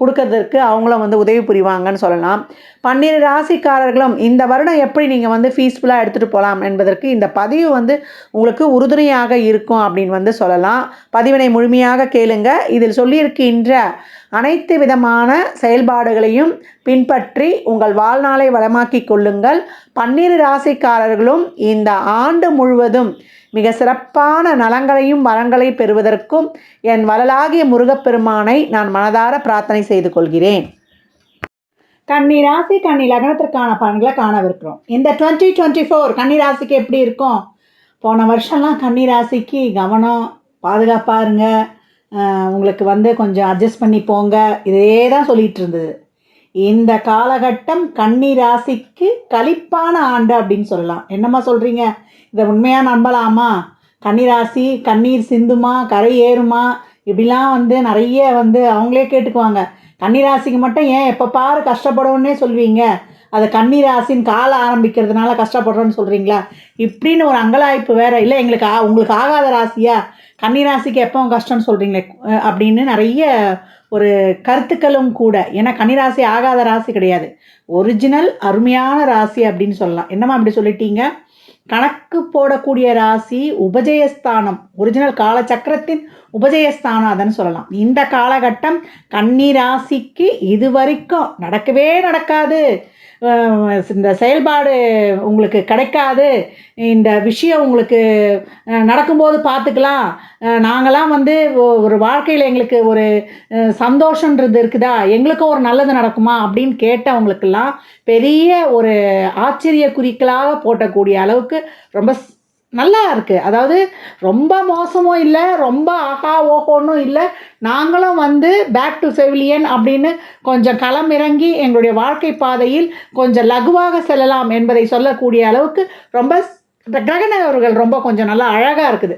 கொடுக்கறதற்கு அவங்களும் வந்து உதவி புரிவாங்கன்னு சொல்லலாம். பன்னிரு ராசிக்காரர்களும் இந்த வருடம் எப்படி நீங்கள் வந்து ஃபீஸ்ஃபுல்லாக எடுத்துகிட்டு போகலாம் என்பதற்கு இந்த பதிவு வந்து உங்களுக்கு உறுதுணையாக இருக்கும் அப்படின்னு வந்து சொல்லலாம். பதிவினை முழுமையாக கேளுங்க. இதில் சொல்லியிருக்கின்ற அனைத்து விதமான செயல்பாடுகளையும் பின்பற்றி உங்கள் வாழ்நாளை வளமாக்கிக் கொள்ளுங்கள். பன்னிரு ராசிக்காரர்களும் இந்த ஆண்டு முழுவதும் மிக சிறப்பான நலங்களையும் வரங்களை பெறுவதற்கும் என் வளலாகிய முருகப்பெருமானை நான் மனதார பிரார்த்தனை செய்து கொள்கிறேன். கன்னி ராசி கன்னி லக்னத்திற்கான பலன்களை காணவிருக்கிறோம். இந்த டுவெண்ட்டி டுவெண்ட்டி ஃபோர் கன்னி ராசிக்கு எப்படி இருக்கும்? போன வருஷம்லாம் கன்னி ராசிக்கு கவனம் பாதுகாப்பாக இருங்க. உங்களுக்கு வந்து கொஞ்சம் அட்ஜஸ்ட் பண்ணி போங்க. இதே தான் சொல்லிகிட்டு இருந்தது. இந்த காலகட்டம் கன்னி ராசிக்கு கழிப்பான ஆண்டு அப்படின்னு சொல்லலாம். என்னம்மா சொல்கிறீங்க இதை உண்மையாக நம்பலாமா? கன்னி ராசி கண்ணீர் சிந்துமா கரை ஏறுமா? இப்படிலாம் வந்து நிறைய வந்து அவங்களே கேட்டுக்குவாங்க. கன்னி ராசிக்கு மட்டும் ஏன் எப்போ பாரு கஷ்டப்படுவோன்னே சொல்வீங்க. அது கன்னி ராசின்னு கால ஆரம்பிக்கிறதுனால கஷ்டப்படுறோன்னு சொல்கிறீங்களா இப்படின்னு ஒரு அங்கலாய்ப்பு வேறு இல்லை. எங்களுக்கு ஆ- உங்களுக்கு ஆகாத ராசியா? கன்னி ராசிக்கு எப்போ கஷ்டம்னு சொல்கிறீங்களே அப்படின்னு நிறைய ஒரு கருத்துக்களும் கூட. ஏன்னா கன்னிராசி ஆகாத ராசி கிடையாது. ஒரிஜினல் அருமையான ராசி அப்படின்னு சொல்லலாம். என்னம்மா அப்படி சொல்லிட்டீங்க? கணக்கு போடக்கூடிய ராசி உபஜயஸ்தானம். ஒரிஜினல் காலச்சக்கரத்தின் உபஜயஸ்தானம் அதன்னு சொல்லலாம். இந்த காலகட்டம் கன்னி ராசிக்கு இது வரைக்கும் நடக்கவே நடக்காது. இந்த செயல்பாடு உங்களுக்கு கிடைக்காது. இந்த விஷயம் உங்களுக்கு நடக்கும்போது பார்த்துக்கலாம். நாங்களாம் வந்து ஒரு வாழ்க்கையில் எங்களுக்கு ஒரு சந்தோஷன்றது இருக்குதா? எங்களுக்கும் ஒரு நல்லது நடக்குமா? அப்படின்னு கேட்டவங்களுக்கெல்லாம் பெரிய ஒரு ஆச்சரிய குறிக்களாக போட்டக்கூடிய அளவுக்கு ரொம்ப நல்லா இருக்குது அதாவது ரொம்ப மோசமும் இல்லை ரொம்ப ஆஹா ஓஹோன்னும் இல்லை நாங்களும் வந்து பேக் டு செவிலியன் அப்படின்னு கொஞ்சம் களம் இறங்கி எங்களுடைய வாழ்க்கை பாதையில் கொஞ்சம் லகுவாக செல்லலாம் என்பதை சொல்லக்கூடிய அளவுக்கு ரொம்ப இந்த கிரகணவர்கள் ரொம்ப கொஞ்சம் நல்லா அழகாக இருக்குது.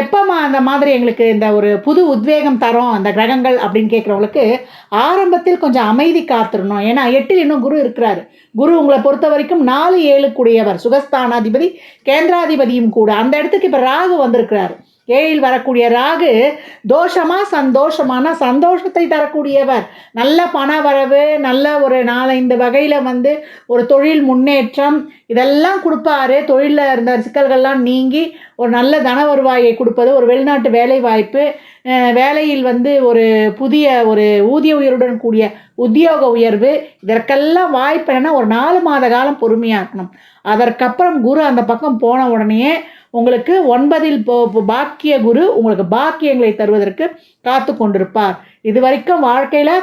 எப்போம்மா அந்த மாதிரி எங்களுக்கு இந்த ஒரு புது உத்வேகம் தரும் அந்த கிரகங்கள் அப்படின்னு கேட்குறவங்களுக்கு ஆரம்பத்தில் கொஞ்சம் அமைதி காத்திரணும். ஏன்னா எட்டில் இன்னும் குரு இருக்கிறாரு. குரு உங்களை பொறுத்த வரைக்கும் நாலு ஏழு கூடியவர் சுகஸ்தானாதிபதி கேந்திராதிபதியும் கூட. அந்த இடத்துக்கு இப்போ ராகு வந்திருக்கிறாரு. ஏழில் வரக்கூடிய ராகு தோஷமா சந்தோஷமான சந்தோஷத்தை தரக்கூடியவர். நல்ல பண வரவு நல்ல ஒரு நாலஞ்சு வகையில் வந்து ஒரு தொழில் முன்னேற்றம் இதெல்லாம் கொடுப்பாரு. தொழிலில் இருந்த சிக்கல்கள்லாம் நீங்கி ஒரு நல்ல தன வருவாயை கொடுப்பது ஒரு வெளிநாட்டு வேலை வாய்ப்பு வேலையில் வந்து ஒரு புதிய ஒரு ஊதிய உயர்வுடன் கூடிய உத்தியோக உயர்வு. இதற்கெல்லாம் வாய்ப்பு என்னென்னா ஒரு நாலு மாத காலம் பொறுமையாக இருக்கணும். அதற்கப்புறம் குரு அந்த பக்கம் போன உடனே உங்களுக்கு ஒன்பதில் போ- பாக்கிய குரு உங்களுக்கு பாக்கியங்களை தருவதற்கு காத்து கொண்டிருப்பார். இது வரைக்கும் வாழ்க்கையில்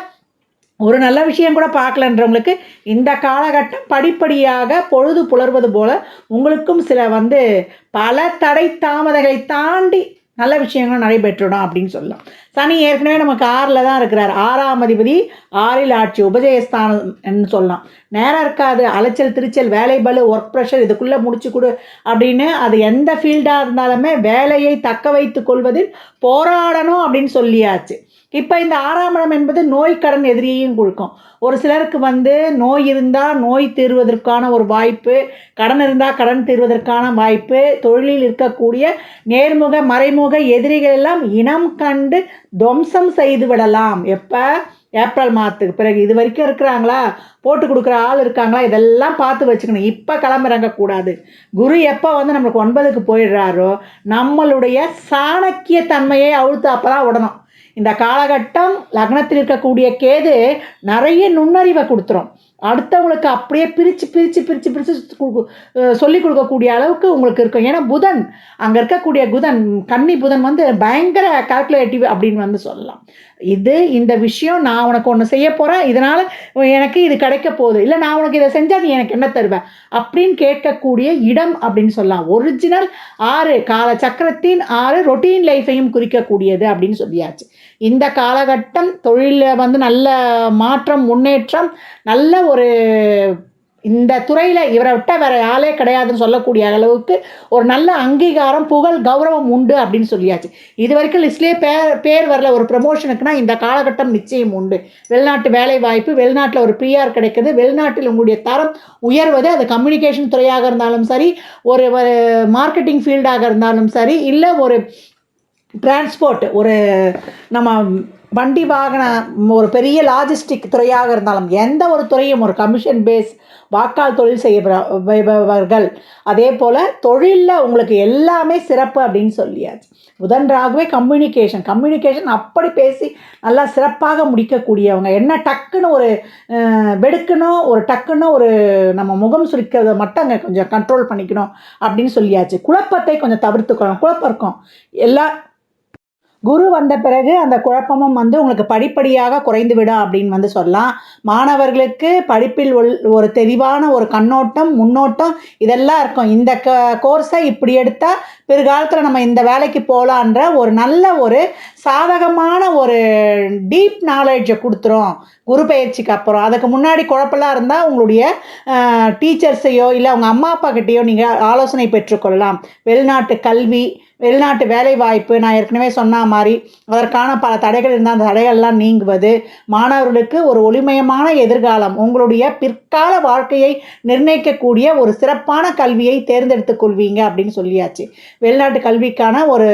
ஒரு நல்ல விஷயம் கூட பார்க்கலன்றவங்களுக்கு இந்த காலகட்டம் படிப்படியாக பொழுது புலர்வது போல உங்களுக்கும் சில வந்து பல தடை தாமதங்களை தாண்டி நல்ல விஷயங்கள் நடைபெற்றுடும் அப்படின்னு சொல்லலாம். சனி ஏற்கனவே நமக்கு ஆறில் தான் இருக்கிறார். ஆறாம் அதிபதி ஆறில் ஆட்சி உபஜயஸ்தானம் சொல்லலாம். நேரம் இருக்காது. அலைச்சல் திருச்சல் வேலை பலு ஒர்க் ப்ரெஷர் இதுக்குள்ளே முடிச்சு கொடு அப்படின்னு அது எந்த ஃபீல்டாக இருந்தாலுமே வேலையை தக்க வைத்து கொள்வதில் போராடணும் அப்படின்னு சொல்லியாச்சு. இப்போ இந்த ஆறாம் இடம் என்பது நோய் கடன் எதிரியையும் கொடுக்கும். ஒரு சிலருக்கு வந்து நோய் இருந்தால் நோய் தீர்வதற்கான ஒரு வாய்ப்பு கடன் இருந்தால் கடன் தீர்வதற்கான வாய்ப்பு தொழிலில் இருக்கக்கூடிய நேர்முக மறைமுக எதிரிகள் எல்லாம் இனம் கண்டு துவம்சம் செய்து விடலாம். எப்போ? ஏப்ரல் மாதத்துக்கு பிறகு. இது வரைக்கும் இருக்கிறாங்களா? போட்டு கொடுக்குற ஆள் இருக்காங்களா? இதெல்லாம் பார்த்து வச்சுக்கணும். இப்போ கிளம்பிறங்கக்கூடாது. குரு எப்போ வந்து நம்மளுக்கு ஒன்பதுக்கு போயிடுறாரோ நம்மளுடைய சாணக்கிய தன்மையை அழுத்து அப்போ தான் விடணும் இந்த காலகட்டம் லக்னத்தில் இருக்கக்கூடிய கேது நிறைய நுண்ணறிவை கொடுத்துரும். அடுத்தவங்களுக்கு அப்படியே பிரித்து பிரித்து பிரித்து பிரித்து சொல்லிக் கொடுக்கக்கூடிய அளவுக்கு உங்களுக்கு இருக்கும். ஏன்னா புதன் அங்கே இருக்கக்கூடிய புதன் கன்னி புதன் வந்து பயங்கர கால்குலேட்டிவ் அப்படின்னு வந்து சொல்லலாம். இது இந்த விஷயம் நான் உனக்கு ஒன்று செய்ய போகிறேன் இதனால் எனக்கு இது கிடைக்க போகுது. இல்லை நான் உனக்கு இதை செஞ்சால் நீ எனக்கு என்ன தருவேன் அப்படின்னு கேட்கக்கூடிய இடம் அப்படின்னு சொல்லலாம். ஒரிஜினல் ஆறு கால சக்கரத்தின் ஆறு ரொட்டீன் லைஃப்பையும் குறிக்கக்கூடியது அப்படின்னு சொல்லியாச்சு. இந்த காலகட்டம் தொழிலில் வந்து நல்ல மாற்றம் முன்னேற்றம் நல்ல ஒரு இந்த துறையில் இவரை விட்டால் வேற ஆளே கிடையாதுன்னு சொல்லக்கூடிய அளவுக்கு ஒரு நல்ல அங்கீகாரம் புகழ் கௌரவம் உண்டு அப்படின்னு சொல்லியாச்சு. இது வரைக்கும் லிஸ்ட்லேயே பேர் பேர் வரல. ஒரு ப்ரமோஷனுக்குனா இந்த காலகட்டம் நிச்சயம் உண்டு. வெளிநாட்டு வேலை வாய்ப்பு வெளிநாட்டில் ஒரு பிஆர் கிடைக்குது. வெளிநாட்டில் உங்களுடைய தரம் உயர்வது அது கம்யூனிகேஷன் துறையாக இருந்தாலும் சரி ஒரு ஒரு மார்க்கெட்டிங் ஃபீல்டாக இருந்தாலும் சரி இல்லை ஒரு டிரான்ஸ்போர்ட் ஒரு நம்ம வண்டி வாகன ஒரு பெரிய லாஜிஸ்டிக் துறையாக இருந்தாலும் எந்த ஒரு துறையும் ஒரு கமிஷன் பேஸ் வாக்கால் தொழில் செய்யப்படுபவர்கள் அதே போல் தொழிலில் உங்களுக்கு எல்லாமே சிறப்பு அப்படின்னு சொல்லியாச்சு. உதன்றாகவே கம்யூனிகேஷன் கம்யூனிகேஷன் அப்படி பேசி நல்லா சிறப்பாக முடிக்கக்கூடியவங்க. என்ன டக்குன்னு ஒரு வெடுக்கணும் ஒரு டக்குன்னு ஒரு நம்ம முகம் சுளிக்கிறத மட்டும் அங்கே கொஞ்சம் கண்ட்ரோல் பண்ணிக்கணும் அப்படின்னு சொல்லியாச்சு. குழப்பத்தை கொஞ்சம் தவிர்த்துக்கணும். குழப்பம் இருக்கும். எல்லா குரு வந்த பிறகு அந்த குழப்பமும் வந்து உங்களுக்கு படிப்படியாக குறைந்து விடும் அப்படின்னு வந்து சொல்லலாம். மாணவர்களுக்கு படிப்பில் உள் ஒரு தெளிவான ஒரு கண்ணோட்டம் முன்னோட்டம் இதெல்லாம் இருக்கும். இந்த க கோர்ஸை இப்படி எடுத்தால் பிற்காலத்தில் நம்ம இந்த வேலைக்கு போகலான்ற ஒரு நல்ல ஒரு சாதகமான ஒரு டீப் நாலேஜை கொடுத்துரும் குரு பயிற்சிக்கு அப்புறம். அதுக்கு முன்னாடி குழப்பம்லாம் இருந்தால் உங்களுடைய டீச்சர்ஸையோ இல்லை அவங்க அம்மா அப்பா கிட்டேயோ நீங்கள் ஆலோசனை பெற்றுக்கொள்ளலாம். வெளிநாட்டு கல்வி வெளிநாட்டு வேலை வாய்ப்பு நான் ஏற்கனவே சொன்ன மாதிரி அதற்கான பல தடைகள் இருந்தால் அந்த தடைகள்லாம் நீங்குவது மாணவர்களுக்கு ஒரு ஒளிமயமான எதிர்காலம் உங்களுடைய பிற்கால வாழ்க்கையை நிர்ணயிக்கக்கூடிய ஒரு சிறப்பான கல்வியை தேர்ந்தெடுத்துக் கொள்வீங்க அப்படின்னு சொல்லியாச்சு. வெளிநாட்டு கல்விக்கான ஒரு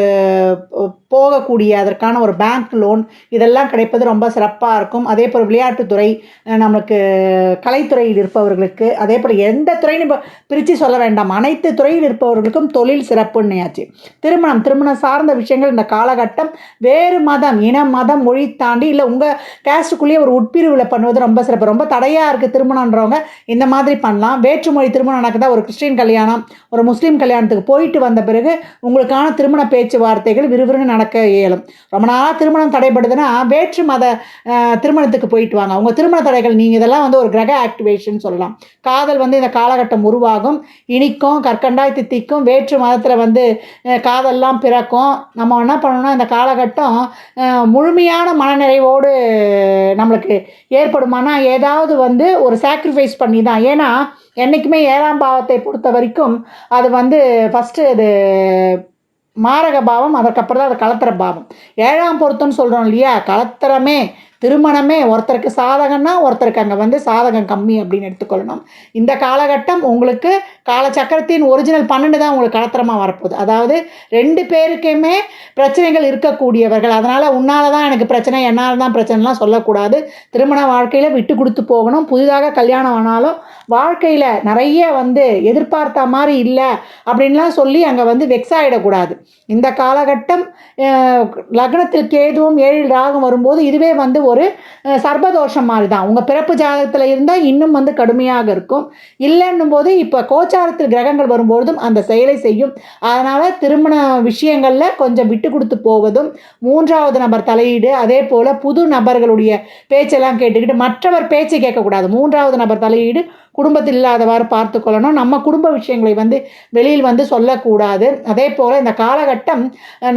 போகக்கூடிய அதற்கான ஒரு பேங்க் லோன் இதெல்லாம் கிடைப்பது ரொம்ப சிறப்பாக இருக்கும். அதே போல் விளையாட்டுத்துறை நம்மளுக்கு நமக்கு கலைத்துறையில் இருப்பவர்களுக்கு அதே போல் எந்த துறைன்னு இப்போ பிரித்து சொல்ல வேண்டாம். அனைத்து துறையில் இருப்பவர்களுக்கும் தொழில் சிறப்புன்னையாச்சு. திருமணம் திருமணம் சார்ந்த விஷயங்கள் இந்த காலகட்டம் வேறு மதம் இனம் மதம் மொழி தாண்டி இல்லை உங்கள் கேஸ்ட்டுக்குள்ளேயே ஒரு உட்பிரிவில் பண்ணுவது ரொம்ப சிறப்பு. ரொம்ப தடையாக இருக்குது திருமணன்றவங்க இந்த மாதிரி பண்ணலாம். வேற்றுமொழி திருமணம் நடக்குதா? ஒரு கிறிஸ்டின் கல்யாணம் ஒரு முஸ்லீம் கல்யாணத்துக்கு போயிட்டு வந்த பிறகு உங்களுக்கான திருமண பேச்சுவார்த்தைகள் விறுவிறுன்னு நடக்க இயலும். ரொம்ப நாளாக திருமணம் தடைப்படுதுன்னா வேற்று மத திருமணத்துக்கு போயிட்டு வாங்க. உங்கள் திருமண தடைகள் நீங்கள் இதெல்லாம் வந்து ஒரு கிரக ஆக்டிவேஷன் சொல்லலாம். காதல் வந்து இந்த காலகட்டம் உருவாகும். இனிக்கும் கற்கண்டாய் தித்திக்கும் வேற்று மதத்தில் வந்து காதல்லாம் பிறக்கும். நம்ம என்ன பண்ணணும்னா இந்த காலகட்டம் முழுமையான மனநிறைவோடு நம்மளுக்கு ஏற்படுமானா ஏதாவது வந்து ஒரு சாக்ரிஃபைஸ் பண்ணி தான். ஏன்னா என்றைக்குமே ஏழாம் பாவத்தை பொறுத்த வரைக்கும் அது வந்து ஃபஸ்ட்டு அது மாரக பாவம் அதற்கப்புறம் தான் அது கலத்திர பாவம். ஏழாம் பொருத்தம்னு சொல்கிறோம் இல்லையா? கலத்திரமே திருமணமே ஒருத்தருக்கு சாதகம்னா ஒருத்தருக்கு அங்கே வந்து சாதகம் கம்மி அப்படின்னு எடுத்துக்கொள்ளணும். இந்த காலகட்டம் உங்களுக்கு காலச்சக்கரத்தின் ஒரிஜினல் பன்னெண்டு தான் உங்களுக்கு கலத்திரமாக வரப்போகுது. அதாவது ரெண்டு பேருக்குமே பிரச்சனைகள் இருக்கக்கூடியவர்கள். அதனால் உன்னால் தான் எனக்கு பிரச்சனை என்னால் தான் பிரச்சனைலாம் சொல்லக்கூடாது. திருமண வாழ்க்கையில் விட்டு கொடுத்து போகணும். புதிதாக கல்யாணம் ஆனாலும் வாழ்க்கையில் நிறைய வந்து எதிர்பார்த்த மாதிரி இல்லை அப்படின்லாம் சொல்லி அங்கே வந்து வெக்ஸ் ஆகிடக்கூடாது இந்த காலகட்டம் லக்னத்தில் கேதுவும் ஏழில் ராகம் வரும்போது இதுவே வந்து ஒரு சர்பதோஷம் மாதிரி தான் உங்கள் பிறப்பு ஜாதகத்தில் இருந்தால் இன்னும் வந்து கடுமையாக இருக்கும். இல்லைன்னும் போது இப்போ கோச்சாரத்தில் கிரகங்கள் வரும்பொழுதும் அந்த செயலை செய்யும். அதனால் திருமண விஷயங்களில் கொஞ்சம் விட்டு கொடுத்து போவதும் மூன்றாவது நபர் தலையீடு அதே போல் புது நபர்களுடைய பேச்செல்லாம் கேட்டுக்கிட்டு மற்றவர் பேச்சை கேட்கக்கூடாது. மூன்றாவது நபர் தலையீடு குடும்பத்தில் இல்லாதவாறு பார்த்து கொள்ளணும். நம்ம குடும்ப விஷயங்களை வந்து வெளியில் வந்து சொல்லக்கூடாது. அதே போல் இந்த காலகட்டம்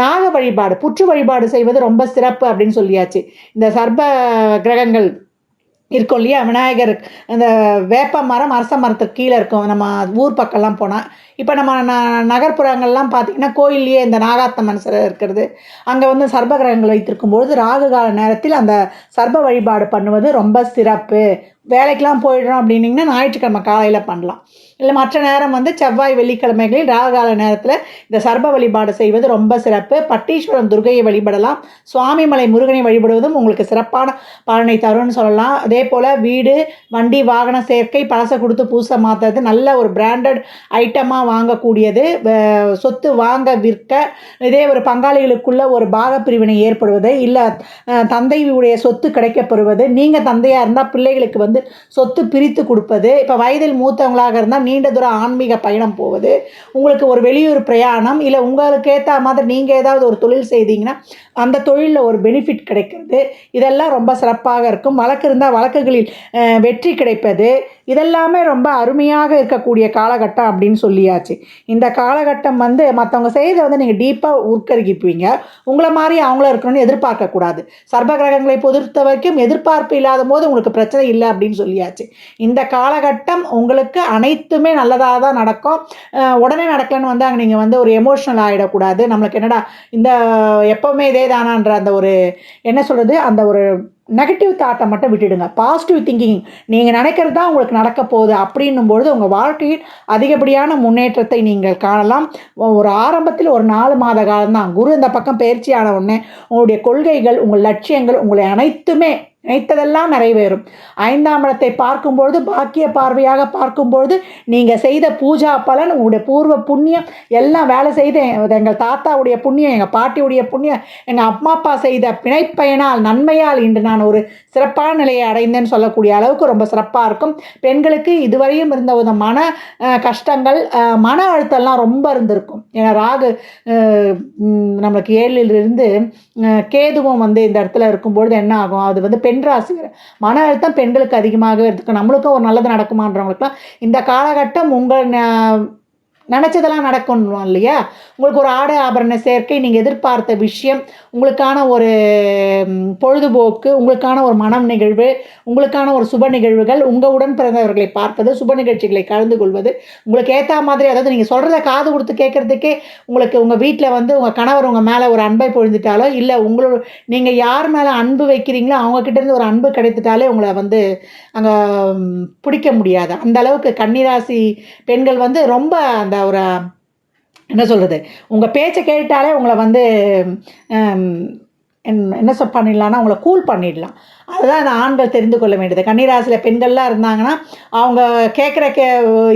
நாக வழிபாடு புற்று வழிபாடு செய்வது ரொம்ப சிறப்பு அப்படின்னு சொல்லியாச்சு. இந்த சர்ப கிரகங்கள் இருக்கும் இல்லையா? விநாயகர் அந்த வேப்ப மரம் அரச மரத்துக்கு கீழே இருக்கும். நம்ம ஊர் பக்கம்லாம் போனால் இப்போ நம்ம ந நகர்ப்புறங்கள்லாம் பார்த்திங்கன்னா கோயில்லையே இந்த நாகாத்தம்மன் சிலை இருக்கிறது. அங்கே வந்து சர்ப கிரகங்கள் வைத்திருக்கும் பொழுது ராகு கால நேரத்தில் அந்த சர்ப வழிபாடு பண்ணுவது ரொம்ப சிறப்பு. வேலைக்கெலாம் போயிடுறோம் அப்படின்னிங்கன்னா ஞாயிற்றுக்கிழமை காலையில் பண்ணலாம். இல்லை மற்ற நேரம் வந்து செவ்வாய் வெள்ளிக்கிழமைகளில் ராகால நேரத்தில் இந்த சர்ப வழிபாடு செய்வது ரொம்ப சிறப்பு. பட்டீஸ்வரம் துர்கையை வழிபடலாம். சுவாமிமலை முருகனை வழிபடுவதும் உங்களுக்கு சிறப்பான பலனை தரும்னு சொல்லலாம். அதே போல் வீடு வண்டி வாகன சேர்க்கை பழசை கொடுத்து பூசை மாற்றுறது நல்ல ஒரு பிராண்டட் ஐட்டமாக வாங்கக்கூடியது. வ- சொத்து வாங்க விற்க இதே ஒரு பங்காளிகளுக்குள்ள ஒரு பாக பிரிவினை ஏற்படுவது இல்லை தந்தையுடைய சொத்து கிடைக்கப்பெறுவது நீங்கள் தந்தையாக இருந்தால் பிள்ளைகளுக்கு வந்து சொத்து பிரித்து கொடுப்பது. இப்போ வயதில் மூத்தவங்களாக இருந்தால் நீண்ட தூரம் ஆன்மீக பயணம் போவது உங்களுக்கு ஒரு வெளியூர் பிரயாணம் இல்லை உங்களுக்கு ஏற்ற மாதிரி நீங்கள் ஏதாவது ஒரு தொழில் செய்தீங்கன்னா அந்த தொழிலில் ஒரு பெனிஃபிட் கிடைக்கிறது. இதெல்லாம் ரொம்ப சிறப்பாக இருக்கும். வழக்கு இருந்தால் வழக்குகளில் வெற்றி கிடைப்பது. இதெல்லாமே ரொம்ப அருமையாக இருக்கக்கூடிய காலகட்டம் அப்படின்னு சொல்லியாச்சு. இந்த காலகட்டம் வந்து மற்றவங்க செய்கிறத வந்து நீங்கள் டீப்பாக உட்கருகிப்பீங்க. உங்களை மாதிரி அவங்களும் இருக்கணும்னு எதிர்பார்க்கக்கூடாது. சர்ப கிரகங்களை பொறுத்த வரைக்கும் எதிர்பார்ப்பு இல்லாத போது உங்களுக்கு பிரச்சனை இல்லை அப்படின்னு சொல்லியாச்சு. இந்த காலகட்டம் உங்களுக்கு அனைத்து அனைத்துமே நல்லதாக தான் நடக்கும். உடனே நடக்கலன்னு வந்து அங்கே நீங்கள் வந்து ஒரு எமோஷ்னல் ஆகிடக்கூடாது நம்மளுக்கு என்னடா இந்த எப்போவுமே இதே தானான்ற அந்த ஒரு என்ன சொல்கிறது அந்த ஒரு நெகட்டிவ் தாட்டை மட்டும் விட்டுடுங்க. பாசிட்டிவ் திங்கிங் நீங்கள் நினைக்கிறது தான் உங்களுக்கு நடக்க போகுது அப்படின்னும் பொழுது உங்கள் வாழ்க்கையில் அதிகப்படியான முன்னேற்றத்தை நீங்கள் காணலாம். ஒரு ஆரம்பத்தில் ஒரு நாலு மாத காலம்தான். குரு இந்த பக்கம் பயிற்சி ஆன உடனே உங்களுடைய கொள்கைகள் உங்கள் லட்சியங்கள் உங்களை அனைத்துமே நினைத்ததெல்லாம் நிறைவேறும். ஐந்தாம் இடத்தை பார்க்கும்பொழுது பாக்கிய பார்வையாக பார்க்கும்பொழுது நீங்கள் செய்த பூஜா பலன் உங்களுடைய பூர்வ புண்ணியம் எல்லாம் வேலை செய்து எங்கள் தாத்தாவுடைய புண்ணியம் எங்கள் பாட்டியுடைய புண்ணியம் எங்கள் அம்மா அப்பா செய்த பிணைப்பயனால் நன்மையால் இன்று நான் ஒரு சிறப்பான நிலையை அடைந்தேன்னு சொல்லக்கூடிய அளவுக்கு ரொம்ப சிறப்பாக இருக்கும். பெண்களுக்கு இதுவரையும் இருந்த ஒரு மன கஷ்டங்கள் மன அழுத்தம்லாம் ரொம்ப இருந்திருக்கும். ஏன்னா ராகு நம்மளுக்கு ஏழில் இருந்து கேதுவும் வந்து இந்த இடத்துல இருக்கும்பொழுது என்ன ஆகும்? அது வந்து பெண் ராசி வேற. மன அழுத்தம் பெண்களுக்கு அதிகமாகவே இருக்கும் நம்மளுக்கும் ஒரு நல்லது நடக்குமான்றவங்களுக்குலாம் இந்த காலகட்டம் உங்கள் நினச்சதெல்லாம் நடக்கணும் இல்லையா? உங்களுக்கு ஒரு ஆடை ஆபரண சேர்க்கை நீங்கள் எதிர்பார்த்த விஷயம் உங்களுக்கான ஒரு பொழுதுபோக்கு உங்களுக்கான ஒரு மனம் நிகழ்வு உங்களுக்கான ஒரு சுப நிகழ்வுகள் உங்கள் உடன் பிறந்தவர்களை பார்ப்பது சுப நிகழ்ச்சிகளை கலந்து கொள்வது உங்களுக்கு ஏற்ற மாதிரி அதாவது நீங்கள் சொல்கிறத காது கொடுத்து கேட்குறதுக்கே உங்களுக்கு உங்கள் வீட்டில் வந்து உங்கள் கணவர் உங்கள் மேலே ஒரு அன்பை பொழுதுட்டாலோ இல்லை உங்களோட நீங்கள் யார் மேலே அன்பு வைக்கிறீங்களோ அவங்கக்கிட்டேருந்து ஒரு அன்பு கிடைத்துட்டாலே உங்களை வந்து அங்கே பிடிக்க முடியாது. அந்த அளவுக்கு கன்னிராசி பெண்கள் வந்து ரொம்ப அந்த ஒரு என்ன சொல்கிறது உங்கள் பேச்சை கேட்டாலே உங்களை வந்து என்ன சொல் பண்ணிடலான்னா உங்களை கூல் பண்ணிடலாம். அதுதான் அந்த ஆண்கள் தெரிந்து கொள்ள வேண்டியது. கன்னிராசியில் பெண்கள்லாம் இருந்தாங்கன்னா அவங்க கேட்குற கே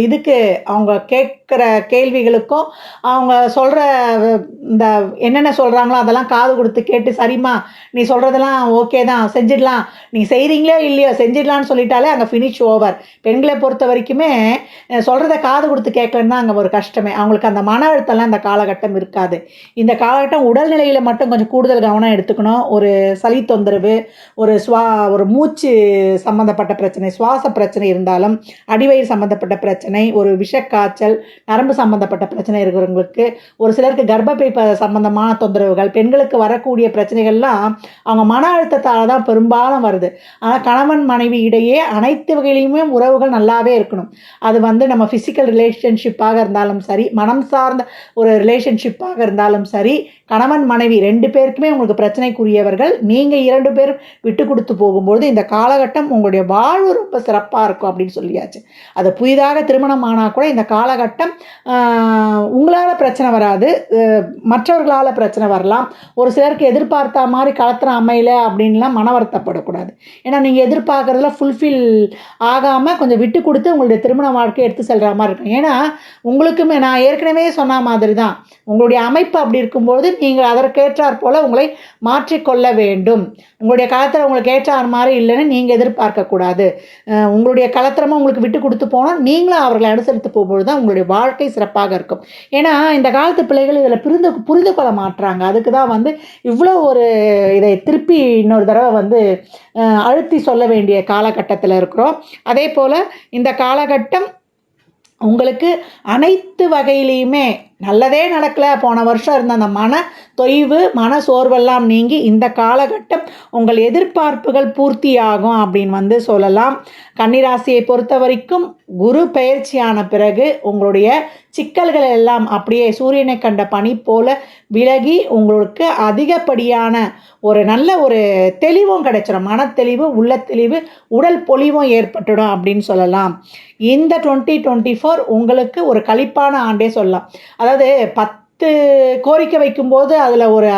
இதுக்கு அவங்க கேட்குற கேள்விகளுக்கும் அவங்க சொல்கிற இந்த என்னென்ன சொல்கிறாங்களோ அதெல்லாம் காது கொடுத்து கேட்டு சரிம்மா நீ சொல்கிறதெல்லாம் ஓகே தான் செஞ்சிடலாம். நீங்கள் செய்கிறீங்களோ இல்லையோ செஞ்சிடலான்னு சொல்லிட்டாலே அங்கே ஃபினிஷ் ஓவர் பெண்களை பொறுத்த வரைக்குமே சொல்கிறத காது கொடுத்து கேட்கலன்னு தான் அங்கே ஒரு கஷ்டமே. அவங்களுக்கு அந்த மன அழுத்தம்லாம் அந்த காலகட்டம் இருக்காது. இந்த காலகட்டம் உடல்நிலையில் மட்டும் கொஞ்சம் கூடுதல் கவனம் எடுத்துக்கணும். ஒரு சளி தொந்தரவு ஒரு சுவா ஒரு மூச்சு சம்மந்தப்பட்ட பிரச்சனை சுவாச பிரச்சனை இருந்தாலும் அடிவயிறு சம்மந்தப்பட்ட பிரச்சனை ஒரு விஷக்காய்ச்சல் நரம்பு சம்மந்தப்பட்ட பிரச்சனை இருக்கிறவங்களுக்கு ஒரு சிலருக்கு கர்ப்பப்பை ப தொந்தரவுகள் பெண்களுக்கு வரக்கூடிய பிரச்சனைகள்லாம் அவங்க மன அழுத்தத்தால் தான் பெரும்பாலும் வருது. ஆனால் கணவன் மனைவி இடையே அனைத்து வகையிலையுமே உறவுகள் நல்லாவே இருக்கணும். அது வந்து நம்ம ஃபிசிக்கல் ரிலேஷன்ஷிப்பாக இருந்தாலும் சரி மனம் சார்ந்த ஒரு ரிலேஷன்ஷிப்பாக இருந்தாலும் சரி கணவன் மனைவி ரெண்டு பேருக்குமே உங்களுக்கு பிரச்சனைக்குரியவர்கள் நீங்கள் இரண்டு பேரும் விட்டு கொடுத்து போகும்போது இந்த காலகட்டம் உங்களுடைய வாழ்வு ரொம்ப சிறப்பாக இருக்கும் அப்படின்னு சொல்லியாச்சு. அது புதிதாக திருமணம் ஆனால் கூட இந்த காலகட்டம் உங்களால் பிரச்சனை வராது. மற்றவர்களால் பிரச்சனை வரலாம். ஒரு சிலருக்கு எதிர்பார்த்த மாதிரி கலத்திரம் அமையல அப்படின்லாம் மன வருத்தப்படக்கூடாது. ஏன்னா நீங்கள் எதிர்பார்க்குறதுல ஃபுல்ஃபில் ஆகாமல் கொஞ்சம் விட்டு கொடுத்து உங்களுடைய திருமண வாழ்க்கையை எடுத்து செல்கிற மாதிரி இருக்கும். ஏன்னா உங்களுக்குமே நான் ஏற்கனவே சொன்ன மாதிரி தான் உங்களுடைய அமைப்பு அப்படி இருக்கும்போது நீங்கள் அதற்கேற்றாற் போல் உங்களை மாற்றிக்கொள்ள வேண்டும். உங்களுடைய காலத்தில் உங்களுக்கு ஏற்றார் மாதிரி இல்லைன்னு நீங்கள் எதிர்பார்க்கக்கூடாது உங்களுடைய கலத்திரமாக உங்களுக்கு விட்டு கொடுத்து போனால் நீங்களும் அவர்களை அனுசரித்து போகும்போது தான் உங்களுடைய வாழ்க்கை சிறப்பாக இருக்கும். ஏன்னா இந்த காலத்து பிள்ளைகள் இதில் புரிந்து புரிந்து கொள்ள மாட்டுறாங்க அதுக்கு தான் வந்து இவ்வளோ ஒரு இதை திருப்பி இன்னொரு தடவை வந்து அழுத்தி சொல்ல வேண்டிய காலகட்டத்தில் இருக்கிறோம். அதே போல் இந்த காலகட்டம் உங்களுக்கு அனைத்து வகையிலையுமே நல்லதே நடக்கலை. போன வருஷம் இருந்த அந்த மன தொய்வு மன சோர்வெல்லாம் நீங்கி இந்த காலகட்டம் உங்கள் எதிர்பார்ப்புகள் பூர்த்தியாகும் அப்படின்னு வந்து சொல்லலாம். கன்னிராசியை பொறுத்த வரைக்கும் குரு பயிற்சியான பிறகு உங்களுடைய சிக்கல்கள் எல்லாம் அப்படியே சூரியனை கண்ட பனி போல விலகி உங்களுக்கு அதிகப்படியான ஒரு நல்ல ஒரு தெளிவும் கிடைச்சிடும். மனத்தெளிவு உள்ள தெளிவு உடல் பொலிவும் ஏற்பட்டுடும் அப்படின்னு சொல்லலாம். இந்த டுவெண்ட்டி டுவெண்ட்டி ஃபோர் உங்களுக்கு ஒரு கழிப்பான ஆண்டே சொல்லலாம். அதாவது பத்து கோரிக்கை வைக்கும்போது அதில் ஒரு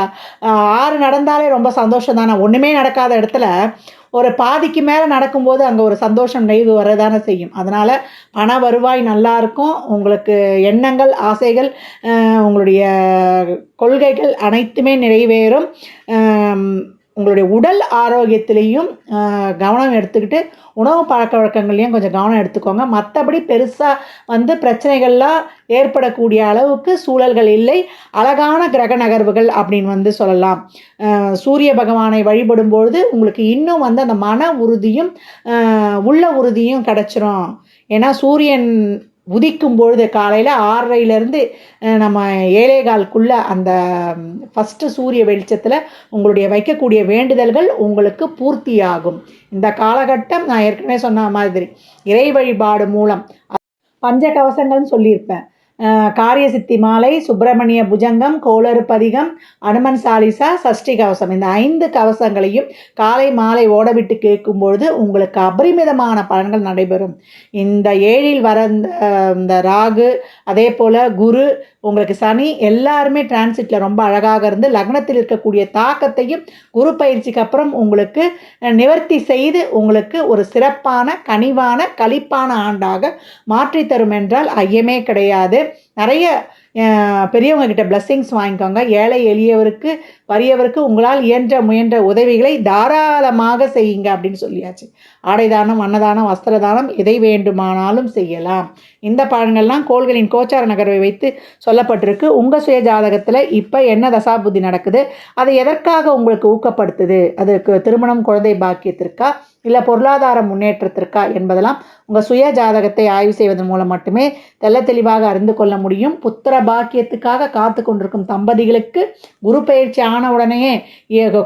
ஆறு நடந்தாலே ரொம்ப சந்தோஷம் தானே. ஒன்றுமே நடக்காத இடத்துல ஒரு பாதிக்கு மேலே நடக்கும்போது அங்கே ஒரு சந்தோஷம் நிறைவு வரதானே செய்யும். அதனால் பண வருவாய் நல்லா இருக்கும். உங்களுக்கு எண்ணங்கள் ஆசைகள் உங்களுடைய கொள்கைகள் அனைத்துமே நிறைவேறும். உங்களுடைய உடல் ஆரோக்கியத்திலையும் கவனம் எடுத்துக்கிட்டு உணவு பழக்க வழக்கங்கள்லையும் கொஞ்சம் கவனம் எடுத்துக்கோங்க. மற்றபடி பெருசாக வந்து பிரச்சனைகள்லாம் ஏற்படக்கூடிய அளவுக்கு சூழல்கள் இல்லை. அழகான கிரக நகர்வுகள் அப்படின்னு வந்து சொல்லலாம். சூரிய பகவானை வழிபடும் பொழுது உங்களுக்கு இன்னும் வந்து அந்த மன உறுதியும் உள்ள உறுதியும் கிடச்சிரும். ஏன்னா சூரியன் உதிக்கும் பொழுது காலையில் ஆறரையிலேருந்து நம்ம ஏழே கால்குள்ளே அந்த ஃபஸ்ட்டு சூரிய வெளிச்சத்தில் உங்களுடைய வைக்கக்கூடிய வேண்டுதல்கள் உங்களுக்கு பூர்த்தியாகும். இந்த காலகட்டம் நான் ஏற்கனவே சொன்ன மாதிரி இறை வழிபாடு மூலம் பஞ்ச கவசங்கள்னு சொல்லியிருப்பேன். காரியசித்தி காரிய சித்தி மாலை சுப்பிரமணிய புஜங்கம் கோளறு பதிகம் அனுமன் சாலிசா சஷ்டி கவசம். இந்த ஐந்து கவசங்களையும் காலை மாலை ஓடவிட்டு கேட்கும்பொழுது உங்களுக்கு அபரிமிதமான பலன்கள் நடைபெறும். இந்த ஏழில் வர இந்த, இந்த ராகு அதே போல் குரு உங்களுக்கு சனி எல்லாருமே டிரான்சிட்டில் ரொம்ப அழகாக இருந்து லக்னத்தில் இருக்கக்கூடிய தாக்கத்தையும் குரு பயிற்சிக்கு அப்புறம் உங்களுக்கு நிவர்த்தி செய்து உங்களுக்கு ஒரு சிறப்பான கனிவான களிப்பான ஆண்டாக மாற்றி தரும் என்றால் ஐயமே கிடையாது. நிறைய பெரியவங்க கிட்ட பிளஸ்ஸிங்ஸ் வாங்கிக்கோங்க. ஏழை எளியவருக்கு வறியவருக்கு உங்களால் இயன்ற முயன்ற உதவிகளை தாராளமாக செய்யுங்க அப்படின்னு சொல்லியாச்சு. ஆடை தானம் அன்னதானம் வஸ்திர தானம் எதை வேண்டுமானாலும் செய்யலாம். இந்த பலன்கள்லாம் கோள்களின் கோச்சார நகர்வை வைத்து சொல்லப்பட்டிருக்கு. உங்கள் சுய ஜாதகத்தில் இப்போ என்ன தசாபுத்தி நடக்குது? அது எதற்காக உங்களுக்கு ஊக்கப்படுத்துது? அதுக்கு திருமணம் குழந்தை பாக்கியத்திற்கா? இல்லை பொருளாதார முன்னேற்றத்திற்கா? என்பதெல்லாம் உங்கள் சுய ஜாதகத்தை ஆய்வு செய்வதன் மூலம் மட்டுமே தெல்ல தெளிவாக அறிந்து கொள்ள முடியும். புத்திர பாக்கியத்துக்காக காத்து கொண்டிருக்கும் தம்பதிகளுக்கு குரு பயிற்சி ஆன உடனேயே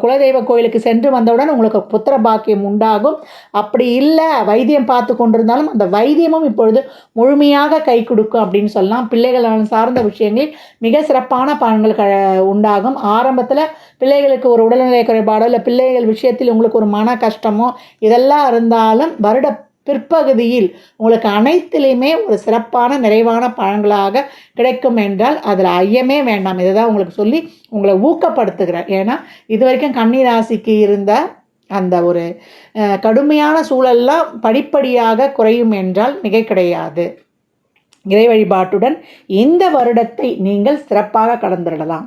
குலதெய்வ கோயிலுக்கு சென்று வந்தவுடன் உங்களுக்கு புத்திர பாக்கியம் உண்டாகும். அப்படி இல்லை வைத்தியம் பார்த்து கொண்டிருந்தாலும் அந்த வைத்தியமும் இப்பொழுது முழுமையாக கை கொடுக்கும் அப்படின்னு சொல்லலாம். பிள்ளைகள் சார்ந்த விஷயங்களில் மிக சிறப்பான பலன்கள் க உண்டாகும். ஆரம்பத்தில் பிள்ளைகளுக்கு ஒரு உடல்நிலை குறைபாடோ இல்லை பிள்ளைகள் விஷயத்தில் உங்களுக்கு ஒரு மன கஷ்டமோ இதெல்லாம் இருந்தாலும் வருட பிற்பகுதியில் உங்களுக்கு அனைத்திலையுமே ஒரு சிறப்பான நிறைவான பழங்களாக கிடைக்கும் என்றால் அதில் ஐயமே வேண்டாம். இதை தான் உங்களுக்கு சொல்லி உங்களை ஊக்கப்படுத்துகிறேன். ஏன்னா இது வரைக்கும் கன்னி ராசிக்கு இருந்த அந்த ஒரு கடுமையான சூழல்லாம் படிப்படியாக குறையும் என்றால் மிக கிடையாது. இறை வழிபாட்டுடன் இந்த வருடத்தை நீங்கள் சிறப்பாக கடந்துடலாம்